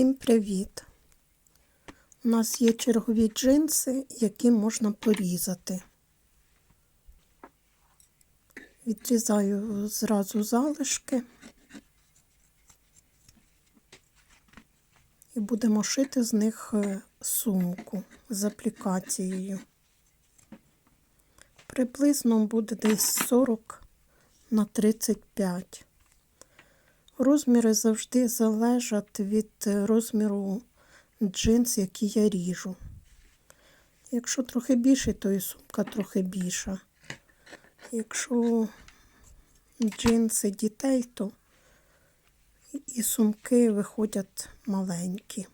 Всім привіт! У нас є чергові джинси, які можна порізати. Відрізаю зразу залишки і будемо шити з них е, сумку з аплікацією. Приблизно буде десь 40 на 35. Розміри завжди залежать від розміру джинс, які я ріжу. Якщо трохи більше, то і сумка трохи більша. Якщо джинси дітей, то і сумки виходять маленькі.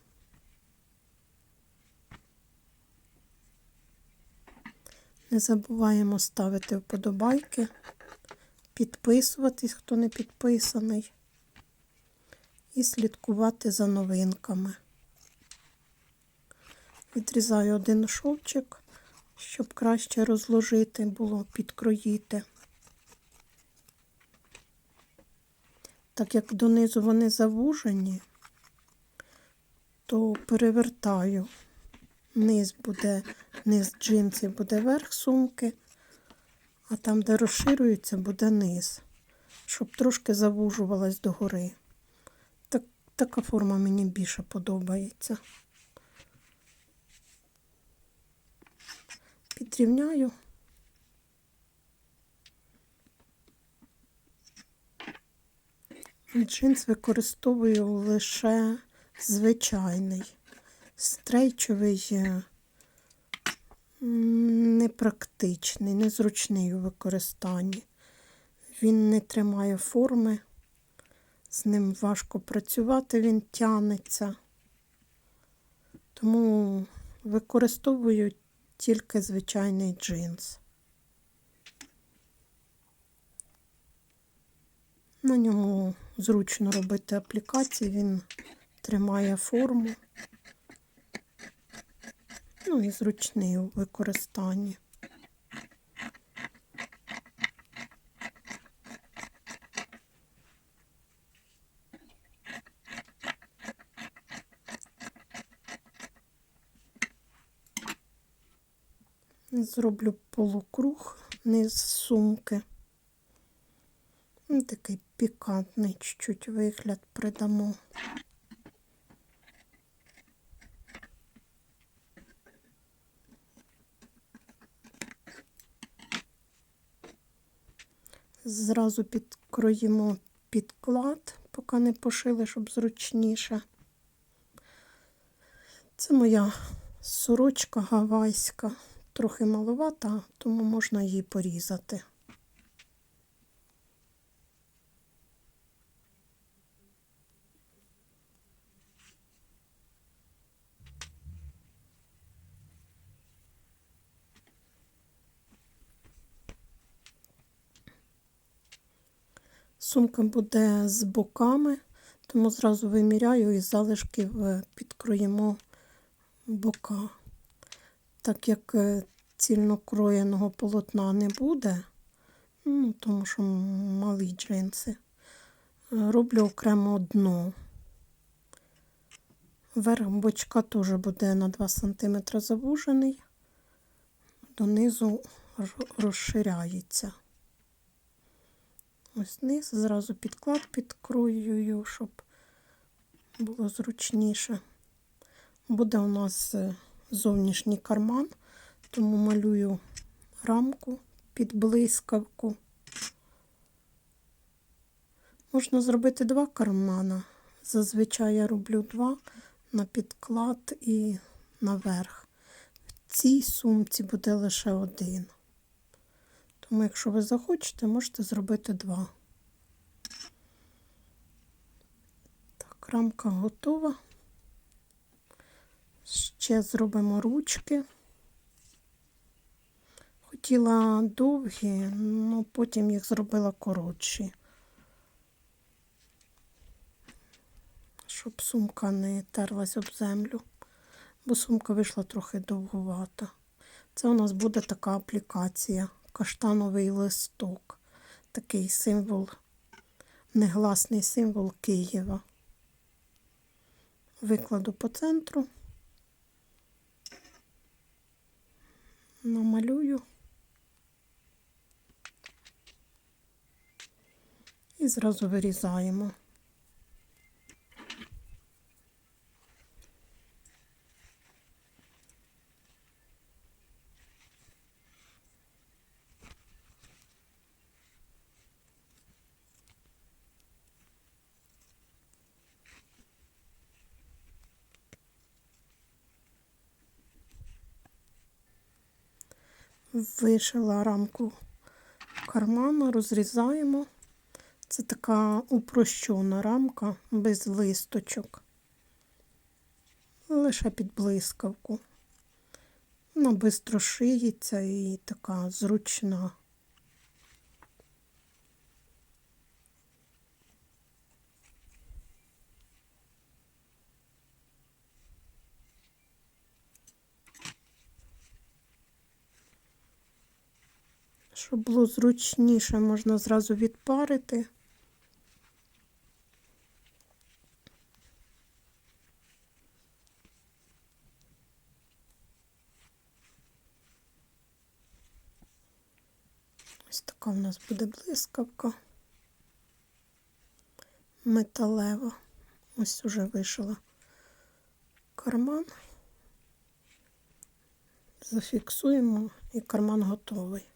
Не забуваємо ставити вподобайки, підписуватись, хто не підписаний і слідкувати за новинками. Відрізаю один шовчик, щоб краще розложити було, підкроїти. Так як донизу вони завужені, то перевертаю. Низ буде, низ джинсів буде верх сумки, а там, де розширюється, буде низ, щоб трошки завужувалась догори. Так, така форма мені більше подобається. Підрівняю. Джинс використовую лише звичайний, стрейчовий, е, непрактичний, незручний у використанні. Він не тримає форми, з ним важко працювати, він тянеться. Тому використовую тільки звичайний джинс. На ньому зручно робити аплікації, він тримає форму. Ну і зручний у використанні. Зроблю полукруг низ сумки. Ну, Такий пікантний чуть-чуть вигляд придамо. Зразу підкроїмо підклад, поки не пошили, щоб зручніше. Це моя сорочка гавайська, трохи маловата, тому можна її порізати. Сумка буде з боками, тому зразу виміряю і залишків е, підкроїмо бока. Так як е, цільнокроєного полотна не буде, ну, тому що малі джинси, е, роблю окремо дно. Верх бочка теж буде на 2 см завужений, донизу розширяється. Ось низ, зразу підклад підкроюю, щоб було зручніше. Буде у нас е, зовнішній карман, тому малюю рамку під блискавку. Можна зробити два кармана. Зазвичай я роблю два на підклад і наверх. В цій сумці буде лише один. Тому, якщо ви захочете, можете зробити два. Так, рамка готова. Ще зробимо ручки. Хотіла довгі, але потім їх зробила коротші, щоб сумка не терлась об землю, бо сумка вийшла трохи довгувата. Це у нас буде така аплікація каштановий листок. Такий символ, негласний символ Києва. викладу по центру, намалюю і зразу вирізаємо. Вишила рамку кармана, розрізаємо. Це така упрощена рамка без листочок. Лише під блискавку. Вона шиється і така зручна. Щоб було зручніше, можна зразу відпарити. Ось така в нас буде блискавка. Металева. Ось уже вишила карман. Зафіксуємо і карман готовий.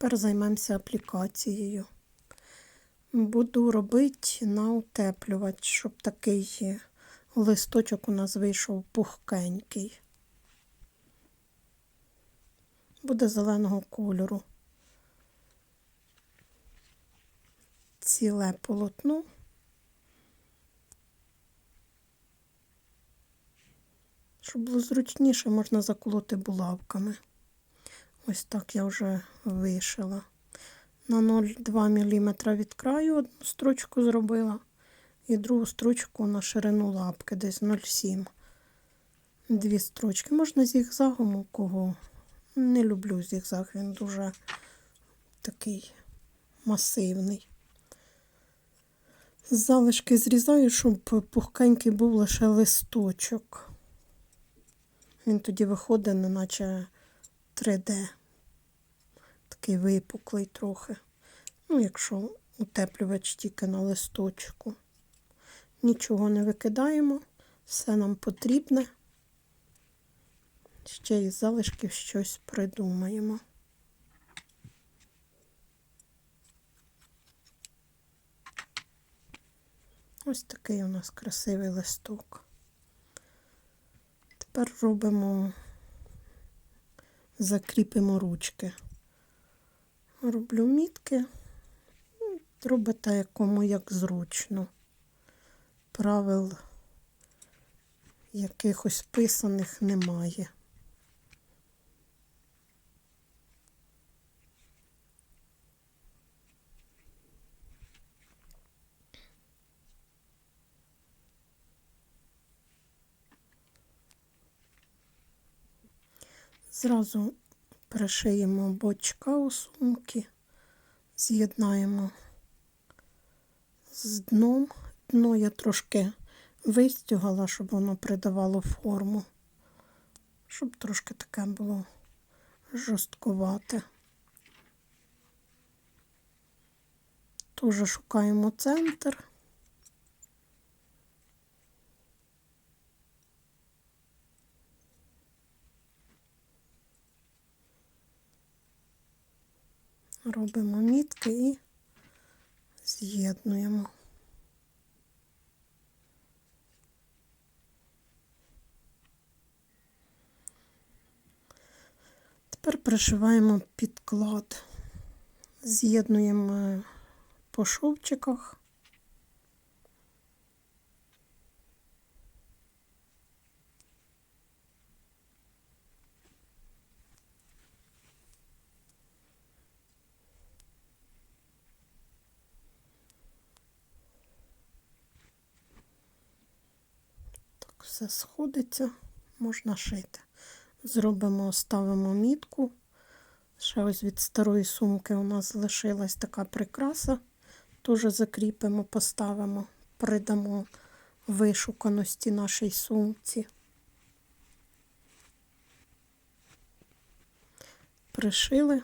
Тепер займемося аплікацією. Буду робити на утеплювач, щоб такий листочок у нас вийшов пухкенький. Буде зеленого кольору. Ціле полотно. Щоб було зручніше, можна заколоти булавками. Ось так я вже вишила. На 0,2 мм від краю одну строчку зробила, і другу строчку на ширину лапки, десь 0,7. Дві строчки. Можна зігзагом у кого. Не люблю зігзаг, він дуже такий масивний. Залишки зрізаю, щоб пухкенький був лише листочок. Він тоді виходить, неначе 3D. Такий випуклий трохи. Ну, якщо утеплювач тільки на листочку. Нічого не викидаємо, все нам потрібне. Ще із залишків щось придумаємо. Ось такий у нас красивий листок. Тепер робимо, закріпимо ручки. Роблю мітки, робите якому як зручно. Правил якихось писаних немає. Зразу пришиємо бочка у сумки, з'єднаємо з дном. Дно я трошки вистюгала, щоб воно придавало форму, щоб трошки таке було жорсткувате. Теж шукаємо центр. Робимо мітки і з'єднуємо. Тепер пришиваємо підклад, з'єднуємо по шовчиках. Все сходиться, можна шити. Зробимо, ставимо мітку. Ще ось від старої сумки у нас залишилась така прикраса. Теж закріпимо, поставимо, придамо вишуканості нашій сумці. Пришили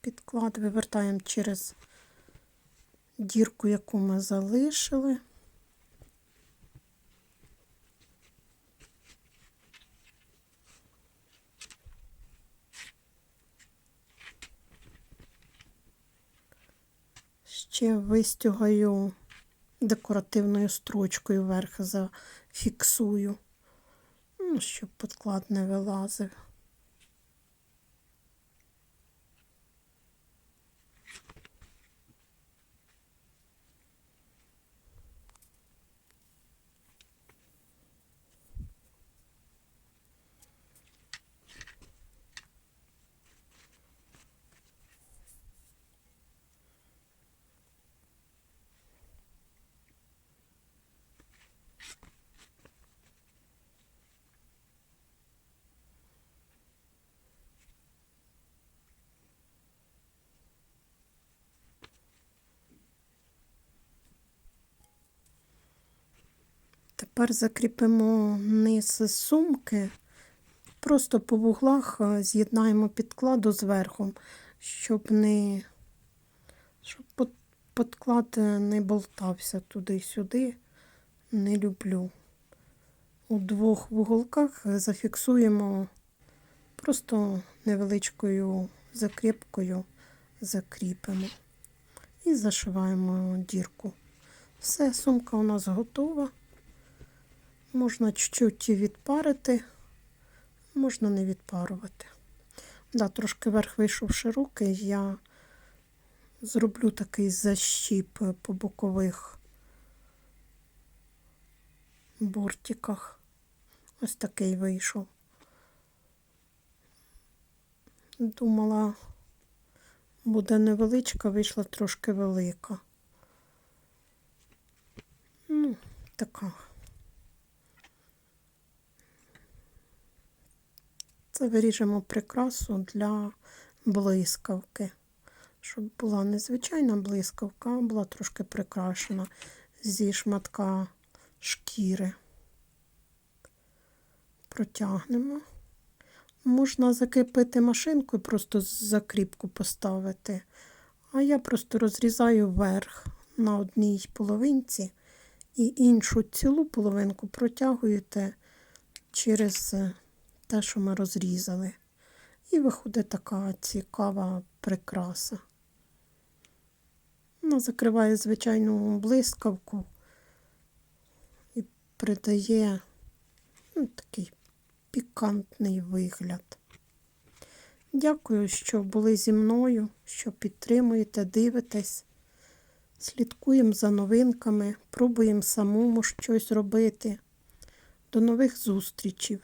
підклад, вивертаємо через дірку, яку ми залишили. Ще вистюгаю декоративною строчкою вверх зафіксую, ну, щоб підклад не вилазив. Тепер закріпимо низ сумки, просто по вуглах е, з'єднаємо підкладу зверху, щоб не щоб підклад е, не болтався туди-сюди. Не люблю. У двох вуголках е, зафіксуємо просто невеличкою закріпкою закріпимо і зашиваємо дірку. Все, сумка у нас готова. Можна чуть-чуть відпарити, можна не відпарувати. Да, трошки верх вийшов широкий, я зроблю такий защіп по бокових бортиках. Ось такий вийшов. Думала, буде невеличка, вийшла трошки велика. Ну, така. Виріжемо прикрасу для блискавки. Щоб була незвичайна блискавка, а була трошки прикрашена зі шматка шкіри. Протягнемо. Можна закріпити машинку і просто закріпку поставити. А я просто розрізаю верх на одній половинці і іншу цілу половинку протягуєте через те, що ми розрізали. І виходить така цікава прикраса. Вона закриває звичайну блискавку і придає ну, такий пікантний вигляд. Дякую, що були зі мною, що підтримуєте, дивитесь. Слідкуємо за новинками, пробуємо самому щось робити. До нових зустрічей!